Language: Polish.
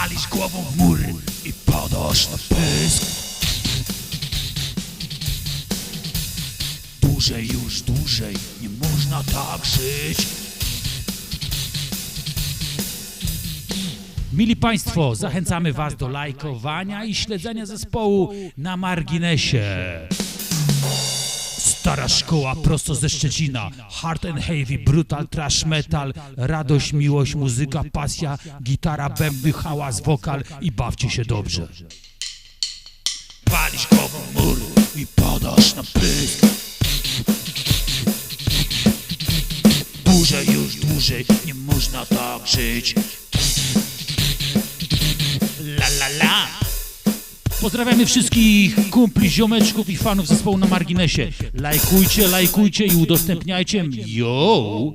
walisz głową w mur i padasz na pysk. Dłużej już, dłużej, nie można tak żyć. Mili Państwo, zachęcamy Was do lajkowania i śledzenia zespołu na marginesie. Stara szkoła prosto ze Szczecina. Hard and heavy, brutal, trash metal, radość, miłość, muzyka, pasja, gitara, bębny, hałas, wokal i bawcie się dobrze. Palisz go w mur i padasz na pysk. Dłużej już, dłużej, nie można tak żyć. Pozdrawiamy wszystkich kumpli, ziomeczków i fanów zespołu na marginesie. Lajkujcie, lajkujcie i udostępniajcie. Yo!